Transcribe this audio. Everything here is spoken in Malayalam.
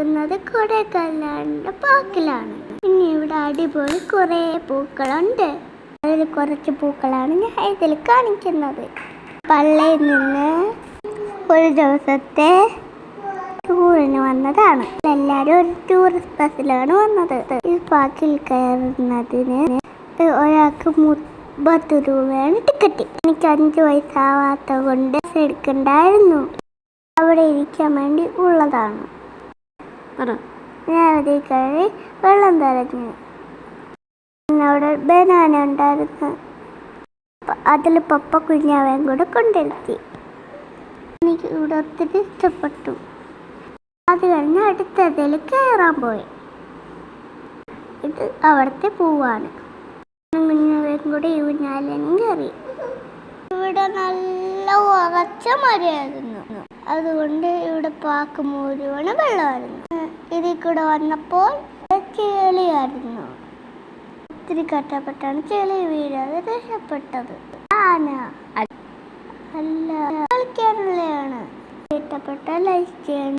നിൽക്കുന്നത് കൊടൈക്കനാലിന്റെ പാക്കിലാണ്. പിന്നെ ഇവിടെ അടിപൊളി കുറേ പൂക്കളുണ്ട്. അതിൽ കുറച്ച് പൂക്കളാണ് ഞാൻ ഇതിൽ കാണിക്കുന്നത്. പള്ളിയിൽ നിന്ന് ഒരു ദിവസത്തെ ടൂറിന് വന്നതാണ്. എല്ലാവരും ഒരു ടൂറിസ്റ്റ് ബസ്സിലാണ് വന്നത്. ഈ പാക്കിൽ കയറുന്നതിന് ഒരാൾക്ക് മുപ്പത് രൂപയാണ് ടിക്കറ്റ്. എനിക്ക് അഞ്ച് വയസ്സാവാത്ത കൊണ്ട് എടുക്കണ്ടായിരുന്നു. അവിടെ ഇരിക്കാൻ വേണ്ടി ഉള്ളതാണ്. ഞാൻ അതിൽ കയറി വെള്ളം തരഞ്ഞു എന്നോട് ബനാന ഉണ്ടായിരുന്നു. അതിൽ പപ്പ കുഞ്ഞാവൻ കൂടെ കൊണ്ടിരുത്തി. എനിക്ക് ഇവിടെ ഒത്തിരി ഇഷ്ടപ്പെട്ടു. അത് കഴിഞ്ഞ് അടുത്തതിൽ കയറാൻ പോയി. ഇത് അവിടുത്തെ പൂവാണ്. കുഞ്ഞാവൻ കൂടെ ഈ ഊഞ്ഞാലിനും കയറി. ഇവിടെ നല്ല ഉറച്ച മരയായിരുന്നു അതുകൊണ്ട് ഇവിടെ പാക്ക് മുഴുവൻ വെള്ളമായിരുന്നു. ഇതിൽ കൂടെ വന്നപ്പോൾ ചെളിയായിരുന്നു. ഒത്തിരി കഷ്ടപ്പെട്ടാണ് ചെളി വീഴാതെ രക്ഷപ്പെട്ടത്. ആന. അല്ല. കളിക്കാനുള്ളതാണ് ഇഷ്ടപ്പെട്ട ലൈക്ക് ചെയ്യണം.